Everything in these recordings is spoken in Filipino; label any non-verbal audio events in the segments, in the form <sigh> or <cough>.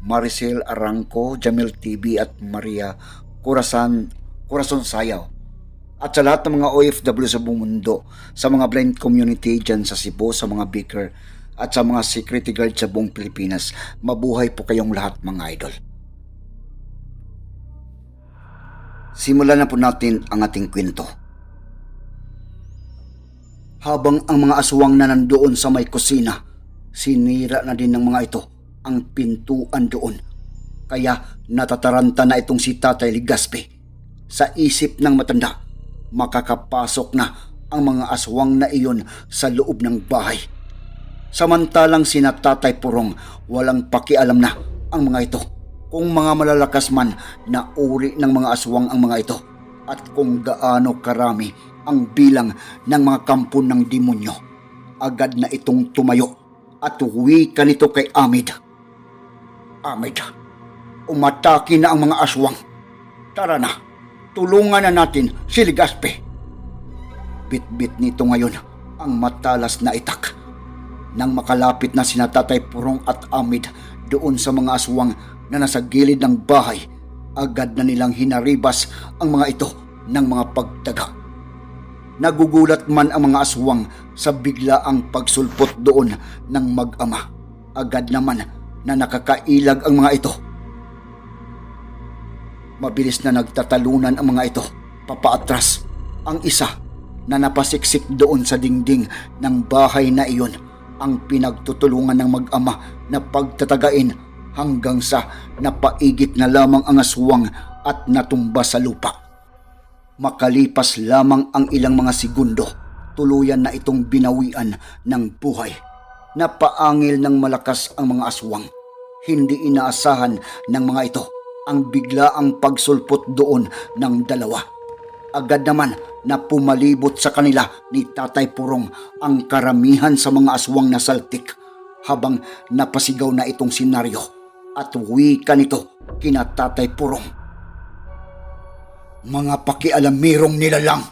Maricel Arangco, Jamil TV at Maria Corazon, Corazon Sayaw. At sa lahat ng mga OFW sa buong mundo, sa mga blind community dyan sa Cebu, sa mga baker, at sa mga security guard sa buong Pilipinas, mabuhay po kayong lahat mga idol. Simulan na po natin ang ating kwento habang ang mga aswang na nandoon sa may kusina, sinira na din ng mga ito ang pintuan doon. Kaya natataranta na itong si Tatay Ligaspe. Sa isip ng matanda, makakapasok na ang mga aswang na iyon sa loob ng bahay. Samantalang sina Tatay Purong walang pakialam na ang mga ito kung mga malalakas man na uri ng mga aswang ang mga ito at kung gaano karami ang bilang ng mga kampon ng demonyo. Agad na itong tumayo at huwi ka nito kay Amid. Amid, umatake na ang mga aswang. Tara na, tulungan na natin si Ligaspe. Bit-bit nito ngayon ang matalas na itak. Nang makalapit na sina Tatay Purong at Amid doon sa mga aswang na nasa gilid ng bahay, agad na nilang hinaribas ang mga ito ng mga pagtaga. Nagugulat man ang mga aswang sa biglaang pagsulpot doon ng mag-ama. Agad naman na nakakailag ang mga ito. Mabilis na nagtatalunan ang mga ito, papaatras. Ang isa na napasiksik doon sa dingding ng bahay na iyon ang pinagtutulungan ng mag-ama na pagtatagain hanggang sa napaigit na lamang ang aswang at natumba sa lupa. Makalipas lamang ang ilang mga segundo, tuluyan na itong binawian ng buhay. Napaangil ng malakas ang mga aswang. Hindi inaasahan ng mga ito ang biglaang pagsulpot doon ng dalawa. Agad naman na pumalibot sa kanila ni Tatay Purong ang karamihan sa mga aswang na saltik habang napasigaw na itong senaryo at wika nito kina Tatay Purong. Mga pakialamirong nilalang,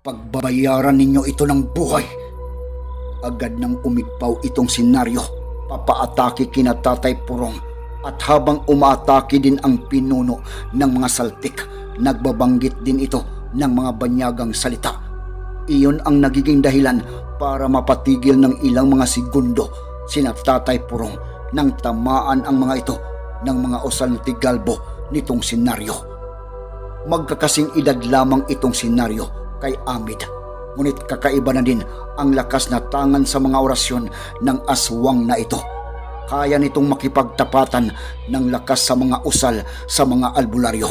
pagbabayaran ninyo ito ng buhay. Agad nang umigpaw itong senaryo, papaatake kina Tatay Purong at habang umaatake din ang pinuno ng mga saltik, nagbabanggit din ito ng mga banyagang salita. Iyon ang nagiging dahilan para mapatigil ng ilang mga segundo sina Tatay Purong nang tamaan ang mga ito ng mga osal tigalbo nitong senaryo. Magkakasing edad lamang itong senaryo kay Amid. Ngunit kakaiba na din ang lakas na tangan sa mga orasyon ng aswang na ito. Kaya nitong makipagtapatan ng lakas sa mga usal sa mga albularyo.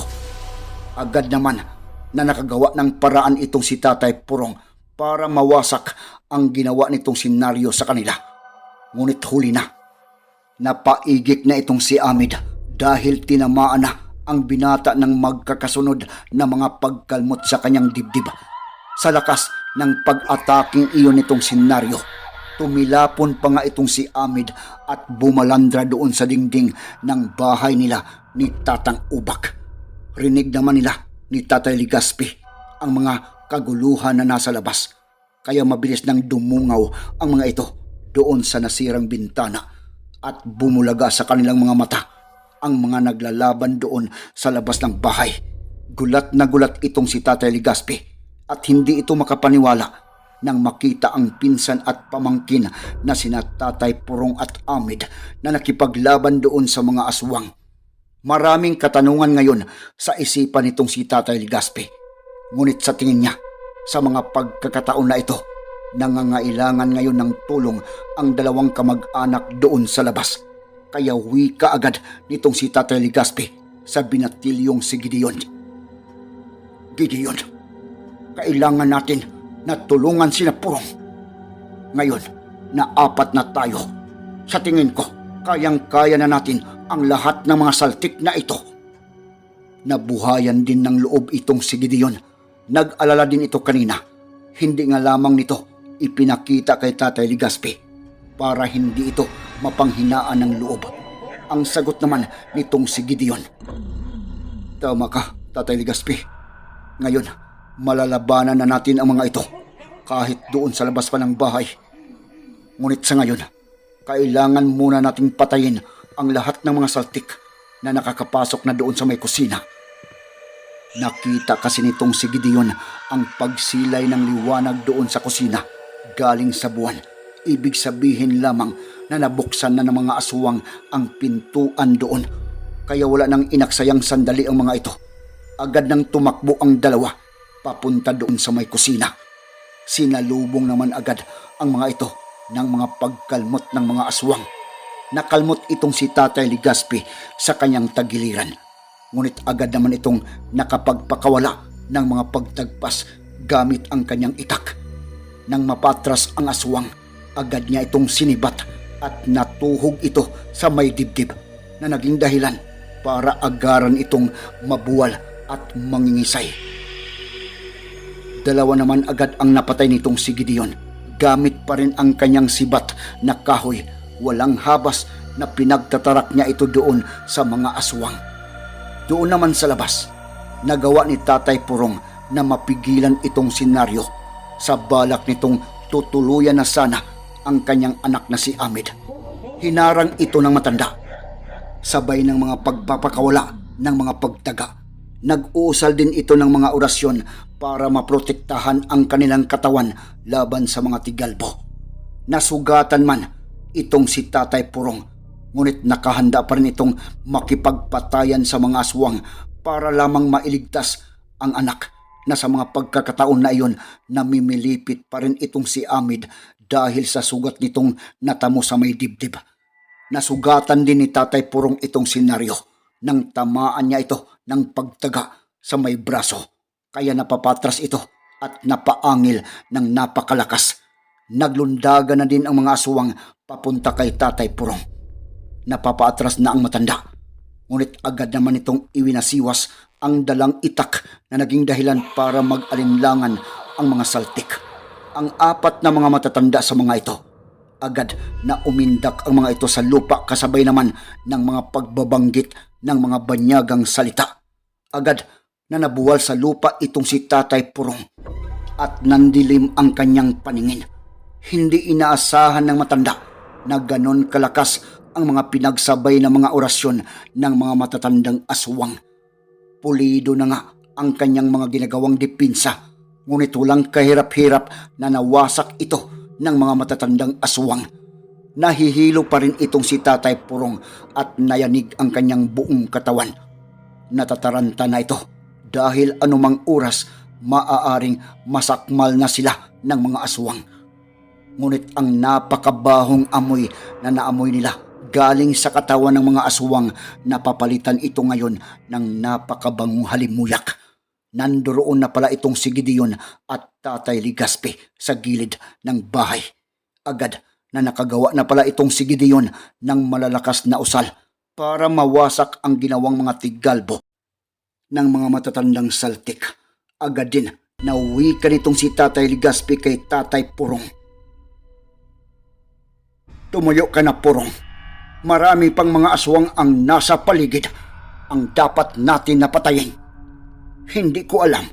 Agad naman na nakagawa ng paraan itong si Tatay Purong para mawasak ang ginawa nitong senaryo sa kanila. Ngunit huli na. Napaigik na itong si Amid dahil tinamaan na ang binata ng magkakasunod na mga pagkalmot sa kanyang dibdib. Sa lakas ng pag-ataking iyon nitong senaryo, tumilapon pa nga itong si Amid at bumalandra doon sa dingding ng bahay nila ni Tatang Ubak. Rinig naman nila ni Tatay Ligaspi ang mga kaguluhan na nasa labas. Kaya mabilis nang dumungaw ang mga ito doon sa nasirang bintana at bumulaga sa kanilang mga mata ang mga naglalaban doon sa labas ng bahay. Gulat na gulat itong si Tatay Ligaspi at hindi ito makapaniwala nang makita ang pinsan at pamangkin na sina Tatay Purong at Amid na nakipaglaban doon sa mga aswang. Maraming katanungan ngayon sa isipan nitong si Tatay Ligaspi. Ngunit sa tingin niya, sa mga pagkakataon na ito, nangangailangan ngayon ng tulong ang dalawang kamag-anak doon sa labas. Kaya wika agad nitong si Tatay Ligaspi sa binatilyong si Gideon. Gideon, kailangan natin na tulungan sina Purong. Ngayon, na apat na tayo. Sa tingin ko, kayang-kaya na natin ang lahat ng mga saltik na ito. Nabuhayan din ng loob itong si Gideon. Nag-alala din ito kanina. Hindi nga lamang nito ipinakita kay Tatay Ligaspi para hindi ito mapanghinaan ng loob. Ang sagot naman nitong si Gideon. Tama ka, Tatay Ligaspi. Ngayon, malalabanan na natin ang mga ito kahit doon sa labas pa ng bahay. Ngunit sa ngayon, kailangan muna nating patayin ang lahat ng mga saltik na nakakapasok na doon sa may kusina. Nakita kasi nitong si Gideon ang pagsilay ng liwanag doon sa kusina galing sa buwan. Ibig sabihin lamang na nabuksan na ng mga aswang ang pintuan doon. Kaya wala nang inaksayang sandali ang mga ito. Agad nang tumakbo ang dalawa papunta doon sa may kusina. Sinalubong naman agad ang mga ito ng mga pagkalmot ng mga aswang. Nakalmot itong si Tatay Ligaspi sa kanyang tagiliran. Ngunit agad naman itong nakapagpakawala ng mga pagtagpas gamit ang kanyang itak. Nang mapatras ang aswang, agad niya itong sinibat at natuhog ito sa may dibdib na naging dahilan para agaran itong mabuwal at mangingisay. Dalawa naman agad ang napatay nitong si Gideon. Gamit pa rin ang kanyang sibat na kahoy. Walang habas na pinagtatarak niya ito doon sa mga aswang. Doon naman sa labas, nagawa ni Tatay Purong na mapigilan itong senaryo sa balak nitong tutuluyan na sana ang kanyang anak na si Amid. Hinarang ito ng matanda. Sabay ng mga pagpapakawala ng mga pagtaga. Nag-uusal din ito ng mga orasyon para maprotektahan ang kanilang katawan laban sa mga tigalbo. Nasugatan man itong si Tatay Purong ngunit nakahanda pa rin itong makipagpatayan sa mga aswang para lamang mailigtas ang anak na sa mga pagkakataon na iyon namimilipit pa rin itong si Amid dahil sa sugat nitong natamo sa may dibdib. Nasugatan din ni Tatay Purong itong senaryo nang tamaan niya ito ng pagtaga sa may braso. Kaya napapatras ito at napaangil ng napakalakas. Naglundaga na din ang mga aswang papunta kay Tatay Purong. Napapaatras na ang matanda. Ngunit agad naman itong iwinasiwas ang dalang itak na naging dahilan para mag-alinlangan ang mga saltik. Ang apat na mga matatanda sa mga ito. Agad na umindak ang mga ito sa lupa kasabay naman ng mga pagbabanggit ng mga banyagang salita. Agad na nabuwal sa lupa itong si Tatay Purong at nandilim ang kanyang paningin. Hindi inaasahan ng matanda na ganon kalakas ang mga pinagsabay na mga orasyon ng mga matatandang aswang. Pulido na nga ang kanyang mga ginagawang dipinsa, ngunit walang kahirap-hirap na nawasak ito ng mga matatandang aswang. Nahihilo pa rin itong si Tatay Purong at nayanig ang kanyang buong katawan. Natataranta na ito dahil anumang oras maaaring masakmal na sila ng mga aswang. Ngunit ang napakabahong amoy na naamoy nila galing sa katawan ng mga aswang napapalitan ito ngayon ng napakabangong halimuyak. Nandoroon na pala itong si Gideon at Tatay Ligaspi sa gilid ng bahay. Agad na nakagawa na pala itong si Gideon ng malalakas na usal para mawasak ang ginawang mga tigalbo ng mga matatandang saltik. Agad din na uwi ka nitong si Tatay Ligaspi kay Tatay Purong. Tumuyo ka na Purong. Marami pang mga aswang ang nasa paligid ang dapat natin napatayin. Hindi ko alam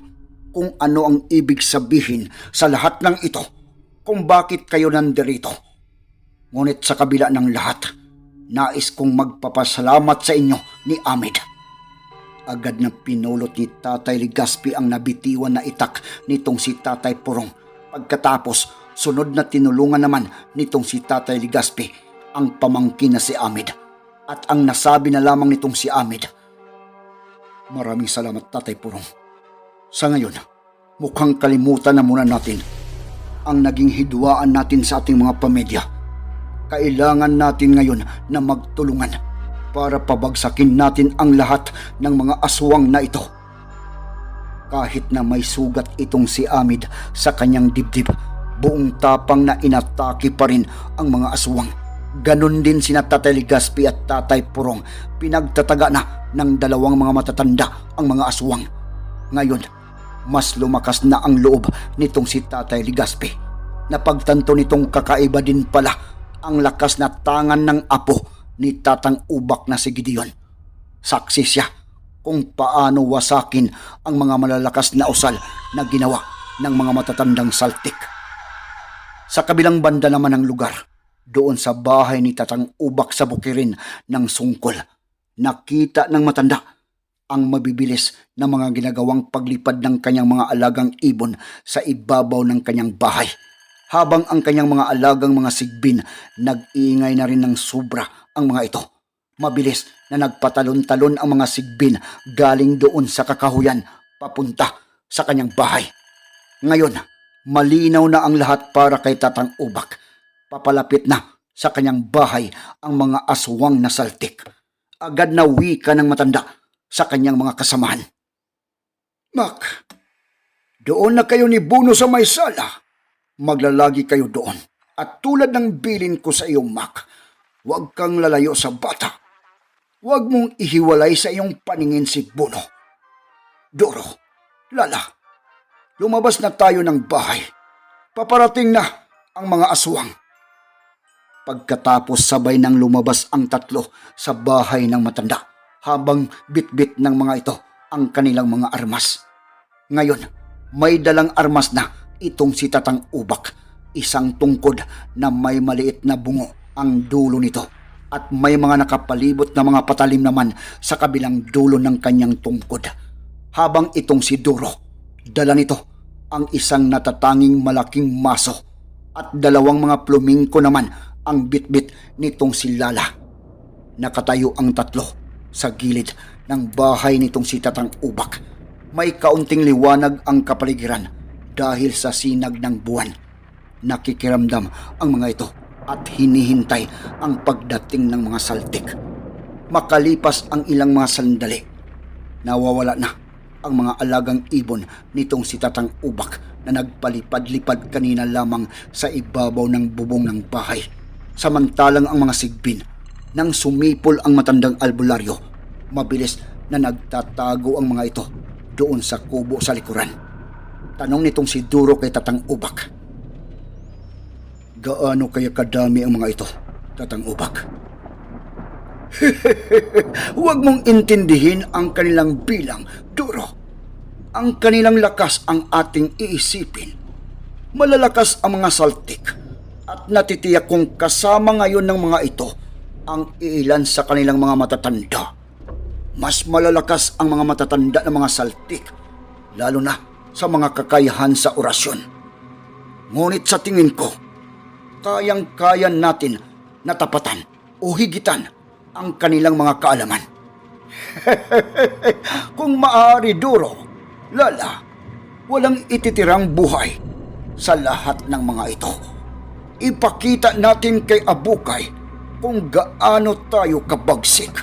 kung ano ang ibig sabihin sa lahat ng ito kung bakit kayo nandirito. Ngunit sa kabila ng lahat, nais kong magpapasalamat sa inyo ni Amid. Agad na pinulot ni Tatay Ligaspi ang nabitiwan na itak nitong si Tatay Purong. Pagkatapos, sunod na tinulungan naman nitong si Tatay Ligaspi ang pamangkin na si Amid. At ang nasabi na lamang nitong si Amid, Maraming salamat Tatay Purong. Sa ngayon, mukhang kalimutan na muna natin ang naging hidwaan natin sa ating mga pamilya. Kailangan natin ngayon na magtulungan para pabagsakin natin ang lahat ng mga aswang na ito. Kahit na may sugat itong si Amid sa kanyang dibdib, buong tapang na inatake pa rin ang mga aswang. Ganon din sina Tatay Ligaspi at Tatay Purong. Pinagtataga na ng dalawang mga matatanda ang mga aswang. Ngayon, mas lumakas na ang loob nitong si Tatay Ligaspi. Napagtanto nitong kakaiba din pala ang lakas na tangan ng apo ni Tatang Ubak na si Gideon. Saksi siya kung paano wasakin ang mga malalakas na usal na ginawa ng mga matatandang saltik. Sa kabilang banda naman ng lugar, doon sa bahay ni Tatang Ubak sa bukirin ng sungkol, nakita ng matanda ang mabibilis na mga ginagawang paglipad ng kanyang mga alagang ibon sa ibabaw ng kanyang bahay. Habang ang kanyang mga alagang mga sigbin, nag-iingay na rin ng sobra ang mga ito. Mabilis na nagpatalon-talon ang mga sigbin galing doon sa kakahuyan papunta sa kanyang bahay. Ngayon, malinaw na ang lahat para kay Tatang Ubak. Papalapit na sa kanyang bahay ang mga aswang na saltik. Agad na wika ng matanda sa kanyang mga kasamahan. Mak, doon na kayo ni Buno sa may sala. Maglalagi kayo doon. At tulad ng bilin ko sa iyo, Mak, huwag kang lalayo sa bata. Huwag mong ihiwalay sa iyong paningin si Buno. Doro, Lala, lumabas na tayo ng bahay. Paparating na ang mga aswang. Pagkatapos sabay nang lumabas ang tatlo sa bahay ng matanda habang bitbit ng mga ito ang kanilang mga armas. Ngayon, may dalang armas na itong si Tatang Ubak, isang tungkod na may maliit na bungo ang dulo nito at may mga nakapalibot na mga patalim naman sa kabilang dulo ng kanyang tungkod. Habang itong si Duro, dala nito ang isang natatanging malaking maso at dalawang mga plumingko naman ang bitbit nitong si Lala. Nakatayo ang tatlo sa gilid ng bahay nitong si Tatang Ubak. May kaunting liwanag ang kapaligiran dahil sa sinag ng buwan. Nakikiramdam ang mga ito at hinihintay ang pagdating ng mga saltik. Makalipas ang ilang mga sandali, nawawala na ang mga alagang ibon nitong si Tatang Ubak na nagpalipad-lipad kanina lamang sa ibabaw ng bubong ng bahay. Samantalang ang mga sigbin, nang sumipol ang matandang albularyo, mabilis na nagtatago ang mga ito doon sa kubo sa likuran. Tanong nitong si Duro kay Tatang Ubak. Gaano kaya kadami ang mga ito, Tatang Ubak? <laughs> Huwag mong intindihin ang kanilang bilang, Duro. Ang kanilang lakas ang ating iisipin. Malalakas ang mga saltik at natitiyak kong kasama ngayon ng mga ito ang ilan sa kanilang mga matatanda. Mas malalakas ang mga matatanda ng mga saltik, lalo na sa mga kakayahan sa orasyon. Ngunit sa tingin ko, kayang-kaya natin natapatan o higitan ang kanilang mga kaalaman. <laughs> Kung maaari, Duro, Lala, walang ititirang buhay sa lahat ng mga ito. Ipakita natin kay Abukay kung gaano tayo kabagsik,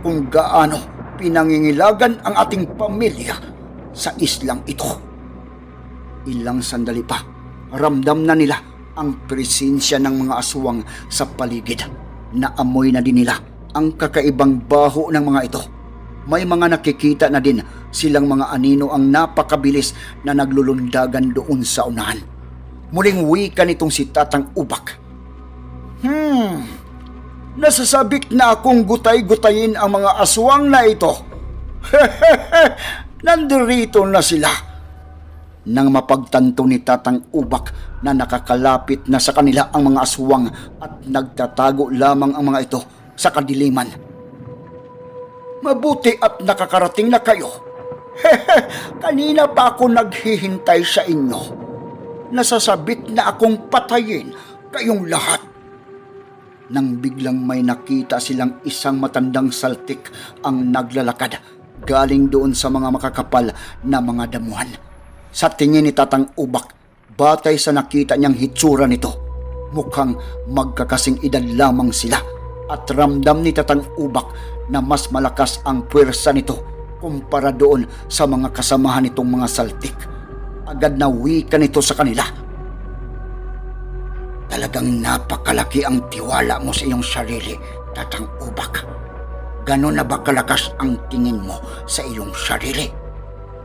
kung gaano pinangingilagan ang ating pamilya sa islang ito. Ilang sandali pa, ramdam na nila ang presensya ng mga aswang sa paligid. Naamoy na din nila ang kakaibang baho ng mga ito. May mga nakikita na din silang mga anino ang napakabilis na naglulundagan doon sa unahan. Muling wika nitong si Tatang Ubak. Hmm, nasasabik na akong gutay-gutayin ang mga aswang na ito. <laughs> Nandirito na sila. Nang mapagtanto ni Tatang Ubak na nakakalapit na sa kanila ang mga aswang at nagtatago lamang ang mga ito sa kadiliman. Mabuti at nakakarating na kayo. <laughs> Kanina pa ako naghihintay sa inyo. Nasasabit na akong patayin kayong lahat. Nang biglang may nakita silang isang matandang saltik ang naglalakad galing doon sa mga makakapal na mga damuhan. Sa tingin ni Tatang Ubak, batay sa nakita niyang hitsura nito, mukhang magkakasing edad lamang sila at ramdam ni Tatang Ubak na mas malakas ang puwersa nito kumpara doon sa mga kasamahan nitong mga saltik. Agad na wika nito sa kanila. Talagang napakalaki ang tiwala mo sa iyong sarili, Tatang Ubak. Ganon na ba kalakas ang tingin mo sa iyong sarili?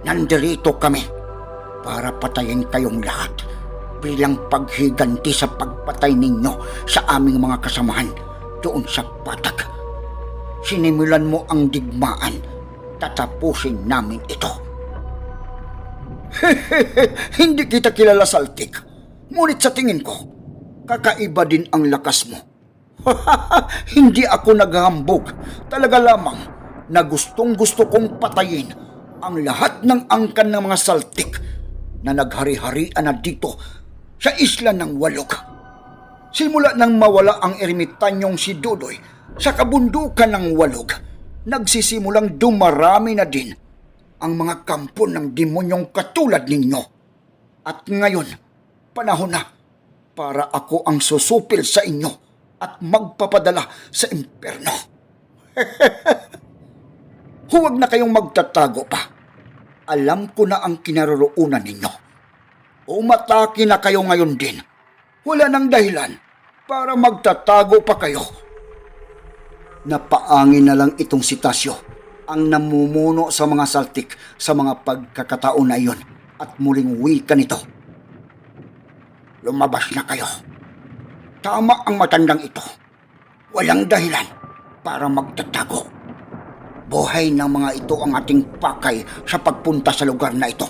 Nandirito kami para patayin kayong lahat bilang paghiganti sa pagpatay ninyo sa aming mga kasamahan doon sa patag. Sinimulan mo ang digmaan, tatapusin namin ito. <laughs> Hindi kita kilala saltik, ngunit sa tingin ko, kakaiba din ang lakas mo. <laughs> Hindi ako naghahambog. Talaga lamang na gustong gusto kong patayin ang lahat ng angkan ng mga saltik na naghari-harian na dito sa isla ng Walog. Simula nang mawala ang ermitanyong si Dudoy sa kabundukan ng Walog, nagsisimulang dumarami na din ang mga kampo ng demonyong katulad ninyo. At ngayon, panahon na para ako ang susupil sa inyo at magpapadala sa impyerno. <laughs> Huwag na kayong magtatago pa. Alam ko na ang kinaroroonan ninyo. Umatake na kayo ngayon din. Wala nang dahilan para magtatago pa kayo. Napaangin na lang itong si Tasyo ang namumuno sa mga saltik sa mga pagkakataon na iyon at muling wika nito. Lumabas na kayo. Tama ang matandang ito. Walang dahilan para magtatago. Buhay ng mga ito ang ating pakay sa pagpunta sa lugar na ito.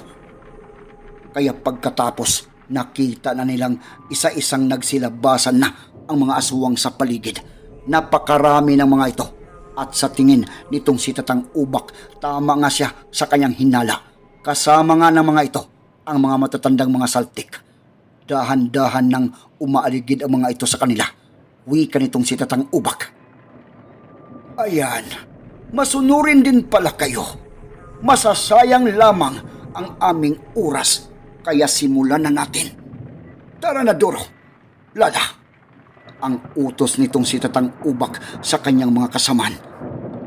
Kaya pagkatapos, nakita na nilang isa-isang nagsilabasan na ang mga aswang sa paligid. Napakarami ng mga ito. At sa tingin nitong si Tatang Ubak, tama nga siya sa kanyang hinala. Kasama nga ng mga ito ang mga matatandang mga saltik. Dahan-dahan nang umaaligid ang mga ito sa kanila. Wika nitong si Tatang Ubak. Ayan, masunurin din pala kayo. Masasayang lamang ang aming oras, kaya simulan na natin. Tara na, Doro. Lala. Ang utos nitong si Tatang Ubak sa kanyang mga kasamaan.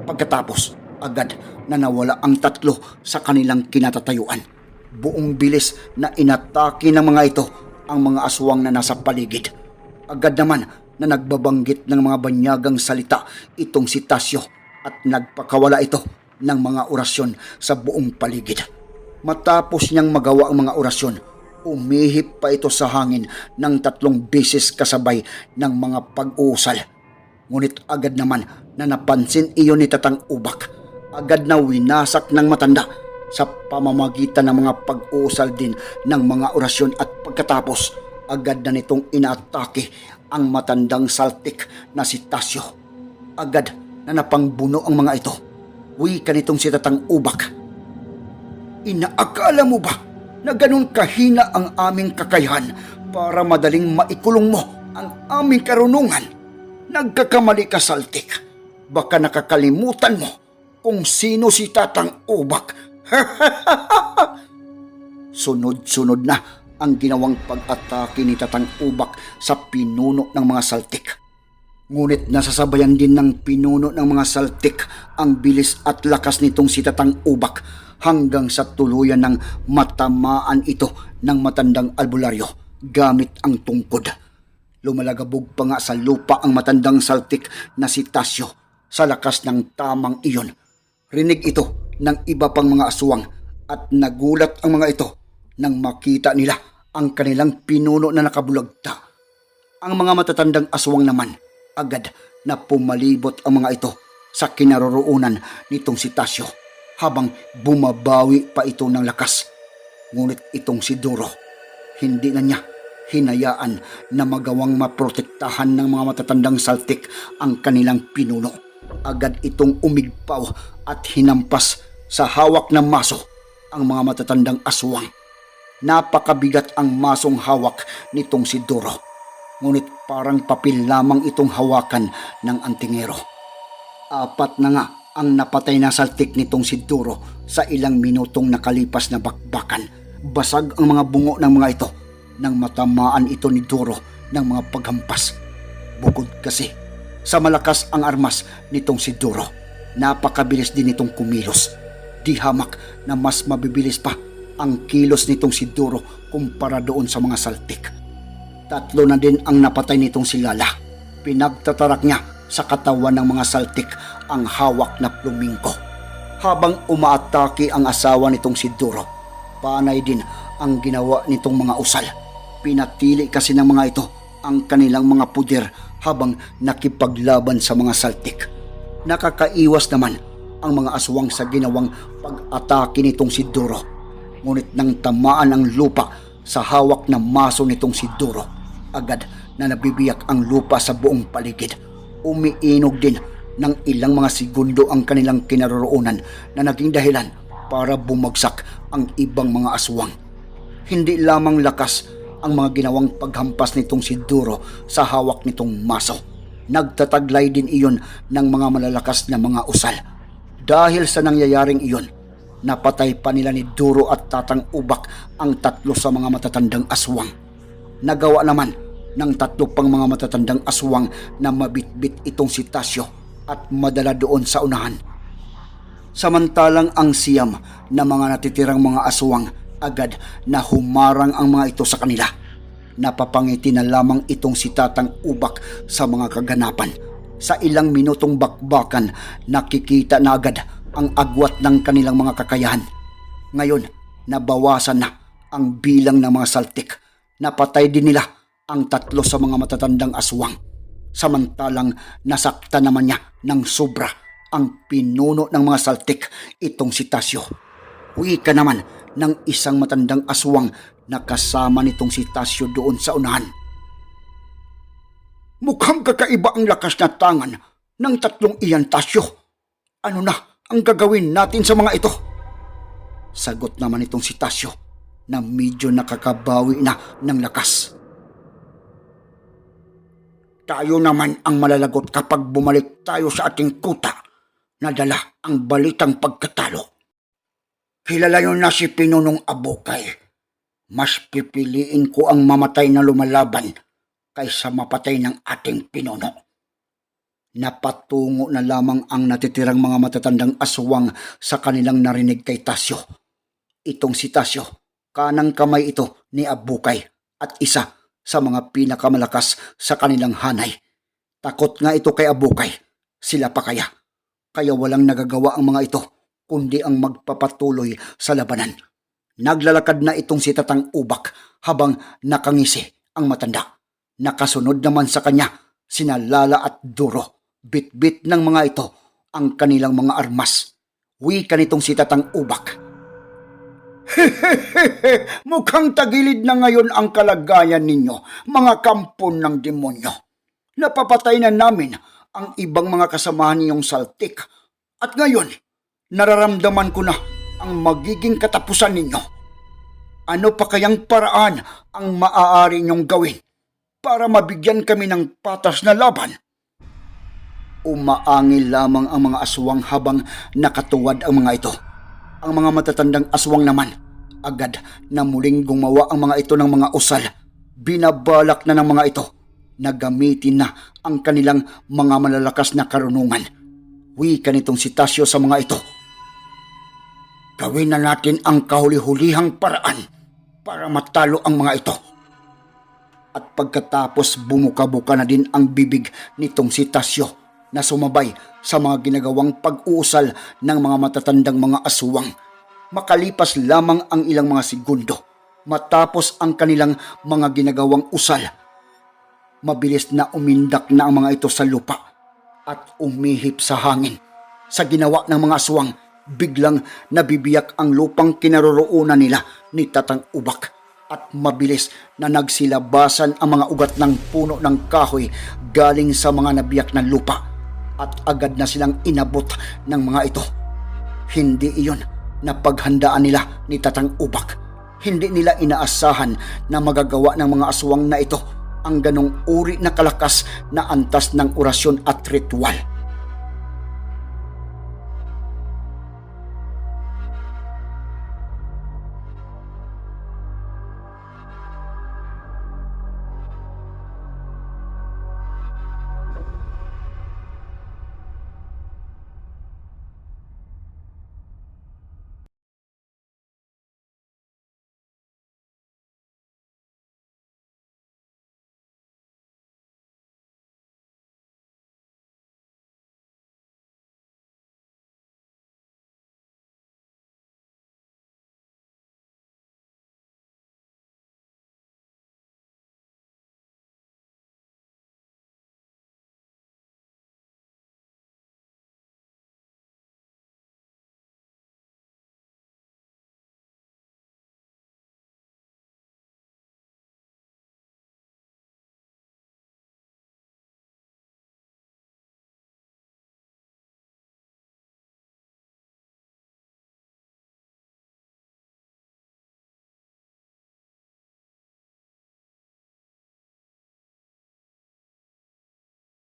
Pagkatapos, agad na nawala ang tatlo sa kanilang kinatatayuan. Buong bilis na inatake ng mga ito ang mga aswang na nasa paligid. Agad naman na nagbabanggit ng mga banyagang salita itong si Tasyo at nagpakawala ito ng mga orasyon sa buong paligid. Matapos niyang magawa ang mga orasyon, umihip pa ito sa hangin ng tatlong beses kasabay ng mga pag-uusal. Ngunit agad naman na napansin iyon ni Tatang Ubak. Agad na winasak ng matanda sa pamamagitan ng mga pag-uusal din ng mga orasyon at pagkatapos agad na nitong inaatake ang matandang saltik na si Tasyo. Agad na napangbuno ang mga ito. Wika nitong si Tatang Ubak. Inaakala mo ba na ganun kahina ang aming kakayahan para madaling maikulong mo ang aming karunungan? Nagkakamali ka, Saltik. Baka nakakalimutan mo kung sino si Tatang Ubak. <laughs> Sunod-sunod na ang ginawang pag-atake ni Tatang Ubak sa pinuno ng mga Saltik. Ngunit nasasabayan din ng pinuno ng mga Saltik ang bilis at lakas nitong si Tatang Ubak hanggang sa tuluyan ng matamaan ito ng matandang albularyo gamit ang tungkod. Lumalagabog pa nga sa lupa ang matandang saltik na si Tasyo sa lakas ng tamang iyon. Rinig ito ng iba pang mga aswang at nagulat ang mga ito nang makita nila ang kanilang pinuno na nakabulagta. Ang mga matatandang aswang naman agad na pumalibot ang mga ito sa kinaroroonan nitong si Tasyo habang bumabawi pa ito ng lakas. Ngunit itong si Duro, hindi na niya hinayaan na magawang maprotektahan ng mga matatandang saltik ang kanilang pinuno. Agad itong umigpaw at hinampas sa hawak ng maso ang mga matatandang aswang. Napakabigat ang masong hawak nitong si Duro. Ngunit parang papel lamang itong hawakan ng antingero. Apat na nga ang napatay na saltik nitong si Duro sa ilang minutong nakalipas na bakbakan. Basag ang mga bungo ng mga ito nang matamaan ito ni Duro ng mga paghampas. Bukod kasi sa malakas ang armas nitong si Duro, napakabilis din itong kumilos. Di hamak na mas mabibilis pa ang kilos nitong si Duro kumpara doon sa mga saltik. Tatlo na din ang napatay nitong si Lala. Pinagtatarak niya sa katawan ng mga saltik ang hawak na plumingko. Habang umaatake ang asawa nitong si Duro, panay din ang ginawa nitong mga usal. Pinatili kasi ng mga ito ang kanilang mga puder habang nakipaglaban sa mga saltik. Nakakaiwas naman ang mga aswang sa ginawang pag-atake nitong si Duro. Ngunit nang tamaan ang lupa sa hawak ng maso nitong si Duro, agad na nabibiyak ang lupa sa buong paligid. Umiinog din ng ilang mga segundo ang kanilang kinaroroonan na naging dahilan para bumagsak ang ibang mga aswang. Hindi lamang lakas ang mga ginawang paghampas nitong si Duro sa hawak nitong maso. Nagtataglay din iyon ng mga malalakas na mga usal. Dahil sa nangyayaring iyon, napatay pa nila ni Duro at Tatang Ubak ang tatlo sa mga matatandang aswang. Nagawa naman ng tatlo pang mga matatandang aswang na mabitbit itong si Tasyo at madala doon sa unahan. Samantalang ang siyam na mga natitirang mga aswang agad na humarang ang mga ito sa kanila. Napapangiti na lamang itong si Tatang Ubak sa mga kaganapan. Sa ilang minutong bakbakan, nakikita na agad ang agwat ng kanilang mga kakayahan. Ngayon, nabawasan na ang bilang ng mga saltik. Napatay din nila ang tatlo sa mga matatandang aswang. Samantalang nasakta naman niya ng sobra ang pinuno ng mga saltik itong si Tasyo. Uwi ka naman ng isang matandang aswang na kasama nitong si Tasyo doon sa unahan. Mukhang kakaiba ang lakas na tangan ng tatlong iyan, Tasyo. Ano na ang gagawin natin sa mga ito? Sagot naman itong si Tasyo na medyo nakakabawi na ng lakas. Tayo naman ang malalagot kapag bumalik tayo sa ating kuta na dala ang balitang pagkatalo. Kilala nyo na si Pinunong Abukay. Mas pipiliin ko ang mamatay na lumalaban kaysa mapatay ng ating pinuno. Napatungo na lamang ang natitirang mga matatandang aswang sa kanilang narinig kay Tasyo. Itong si Tasyo, kanang kamay ito ni Abukay at isa sa mga pinakamalakas sa kanilang hanay. Takot nga ito kay Abukay. Sila pa kaya. Kaya walang nagagawa ang mga ito kundi ang magpapatuloy sa labanan. Naglalakad na itong si Tatang Ubak habang nakangisi ang matanda. Nakasunod naman sa kanya sina Lala at Duro. Bit-bit ng mga ito ang kanilang mga armas. Wika nitong si Tatang Ubak. <laughs> Mukhang tagilid na ngayon ang kalagayan ninyo, mga kampon ng demonyo. Napapatay na namin ang ibang mga kasamahan ninyong saltik. At ngayon, nararamdaman ko na ang magiging katapusan ninyo. Ano pa kayang paraan ang maaari ninyong gawin para mabigyan kami ng patas na laban? Umaangil lamang ang mga aswang habang nakatuwad ang mga ito. Ang mga matatandang aswang naman, agad na muling gumawa ang mga ito ng mga usal. Binabalak na ng mga ito na gamitin na ang kanilang mga malalakas na karunungan. Wika nitong si Tasyo sa mga ito. Gawin na natin ang kahuli-hulihang paraan para matalo ang mga ito. At pagkatapos bumuka-buka na din ang bibig nitong si Tasyo na sumabay sa mga ginagawang pag-uusal ng mga matatandang mga aswang. Makalipas lamang ang ilang mga segundo matapos ang kanilang mga ginagawang usal. Mabilis na umindak na ang mga ito sa lupa at umihip sa hangin. Sa ginawa ng mga aswang, biglang nabibiyak ang lupang kinaroroonan nila ni Tatang Ubak at mabilis na nagsilabasan ang mga ugat ng puno ng kahoy galing sa mga nabiyak na lupa at agad na silang inabot ng mga ito. Hindi iyon na paghandaan nila ni Tatang Ubak. Hindi nila inaasahan na magagawa ng mga aswang na ito ang ganong uri na kalakas na antas ng orasyon at ritual